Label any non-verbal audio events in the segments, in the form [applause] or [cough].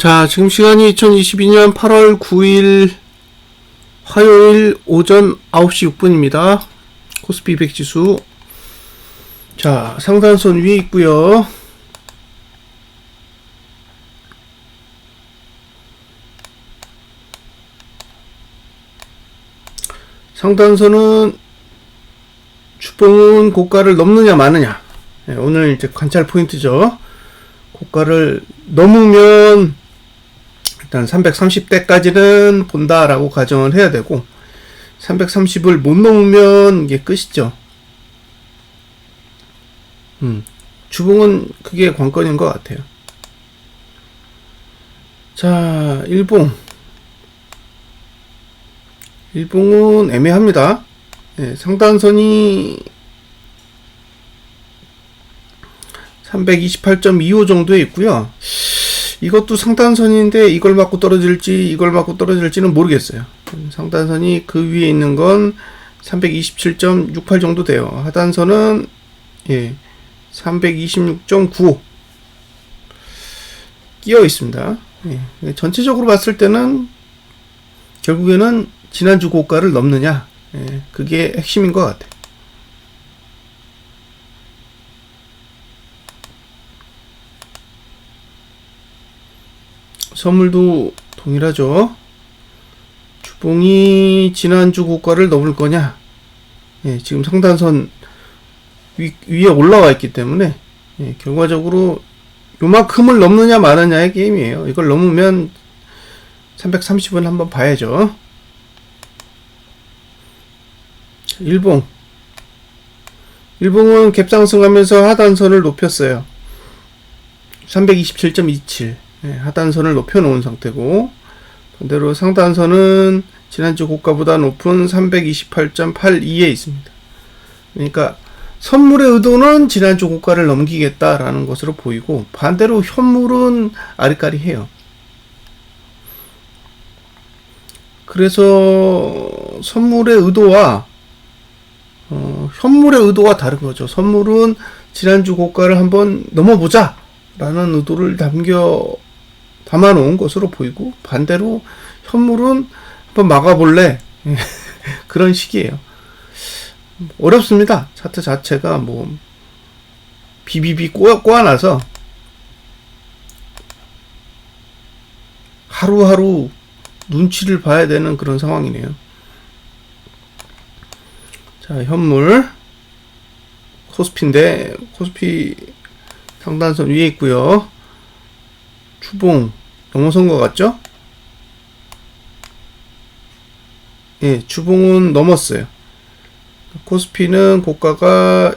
자, 지금 시간이 2022년 8월 9일 화요일 오전 9시 6분입니다. 코스피 200 지수. 자, 상단선 위에 있고요. 상단선은 주봉은 고가를 넘느냐 마느냐. 네, 오늘 이제 관찰 포인트죠. 고가를 넘으면 일단 330대까지는 본다라고 가정을 해야 되고 330을 못 넘으면 이게 끝이죠. 음, 주봉은 그게 관건인 것 같아요. 자, 일봉. 일봉은 애매합니다. 예, 상단선이 328.25 정도에 있고요. 이것도 상단선인데 이걸 맞고 떨어질지 이걸 맞고 떨어질지는 모르겠어요. 상단선이 그 위에 있는 건 327.68 정도 돼요. 하단선은 예, 326.95 끼어 있습니다. 예, 전체적으로 봤을 때는 결국에는 지난주 고가를 넘느냐 예, 그게 핵심인 것 같아요. 선물도 동일하죠. 주봉이 지난주 고가를 넘을 거냐? 예, 지금 상단선 위, 위에 올라와 있기 때문에 예, 결과적으로 요만큼을 넘느냐 마느냐의 게임이에요. 이걸 넘으면 330은 한번 봐야죠. 일봉. 일봉은 갭상승하면서 하단선을 높였어요. 327.27. 예, 하단선을 높여 놓은 상태고 반대로 상단선은 지난주 고가보다 높은 328.82에 있습니다. 그러니까 선물의 의도는 지난주 고가를 넘기겠다라는 것으로 보이고 반대로 현물은 아리까리해요. 그래서 선물의 의도와 어, 현물의 의도가 다른 거죠. 선물은 지난주 고가를 한번 넘어보자 라는 의도를 담겨 담아놓은 것으로 보이고 반대로 현물은 한번 막아볼래 [laughs] 그런 식이에요. 어렵습니다. 차트 자체가 뭐 비비비 꼬아, 꼬아놔서 하루하루 눈치를 봐야 되는 그런 상황이네요. 자, 현물 코스피인데 코스피 상단선 위에 있고요. 주봉 넘어선 것 같죠? 예, 주봉은 넘었어요. 코스피는 고가가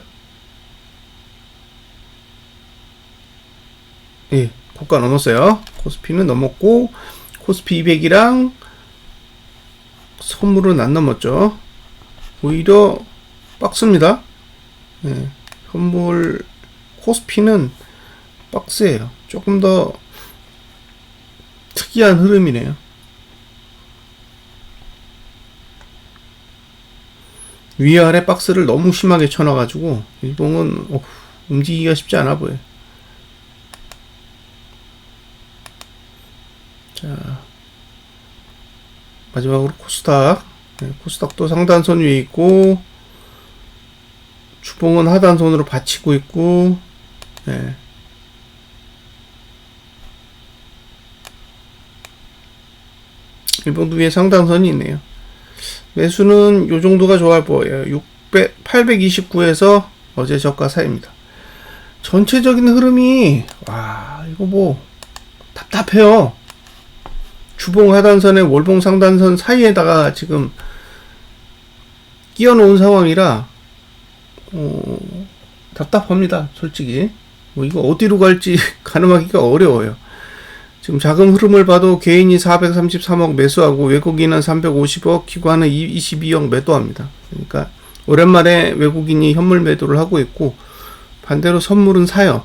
예, 고가 넘었어요. 코스피는 넘었고 코스피 200이랑 선물은 안 넘었죠. 오히려 박스입니다. 예, 선물 코스피는 박스예요. 조금 더 특이한 흐름이네요. 위아래 박스를 너무 심하게 쳐놔가지고 일봉은 어, 움직이기가 쉽지 않아 보여. 자 마지막으로 코스닥. 네, 코스닥도 상단선 위에 있고 주봉은 하단선으로 받치고 있고 네. 일본도 위에 상단선이 있네요. 매수는 요 정도가 좋아 보여요. 600, 829에서 어제 저가 사이입니다. 전체적인 흐름이 와 이거 뭐 답답해요. 주봉 하단선에 월봉 상단선 사이에다가 지금 끼워 놓은 상황이라 어, 답답합니다. 솔직히 뭐 이거 어디로 갈지 [laughs] 가늠하기가 어려워요. 지금 자금 흐름을 봐도 개인이 433억 매수하고 외국인은 350억, 기관은 22억 매도합니다. 그러니까 오랜만에 외국인이 현물 매도를 하고 있고 반대로 선물은 사요.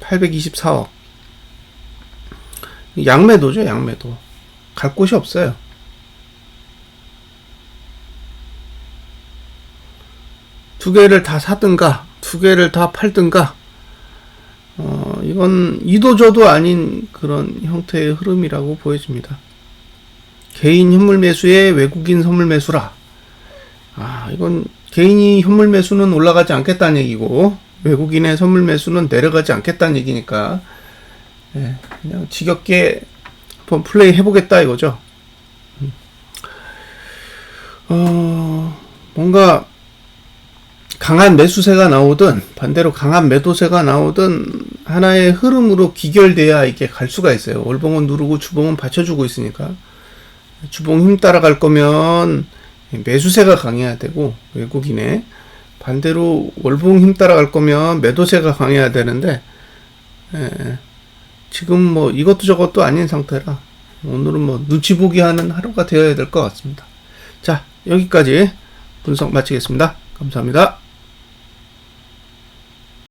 824억. 양매도죠, 양매도. 갈 곳이 없어요. 두 개를 다 사든가, 두 개를 다 팔든가, 어, 이건 이도저도 아닌 그런 형태의 흐름이라고 보여집니다. 개인 현물 매수에 외국인 선물 매수라. 아, 이건 개인이 현물 매수는 올라가지 않겠다는 얘기고 외국인의 선물 매수는 내려가지 않겠다는 얘기니까 예, 그냥 지겹게 한번 플레이 해보겠다 이거죠. 음. 어, 뭔가 강한 매수세가 나오든 반대로 강한 매도세가 나오든 하나의 흐름으로 귀결돼야 이게 갈 수가 있어요. 월봉은 누르고 주봉은 받쳐주고 있으니까 주봉 힘 따라갈 거면 매수세가 강해야 되고 외국인의 반대로 월봉 힘 따라갈 거면 매도세가 강해야 되는데 예, 지금 뭐 이것도 저것도 아닌 상태라 오늘은 뭐 눈치 보기 하는 하루가 되어야 될 것 같습니다. 자 여기까지 분석 마치겠습니다. 감사합니다.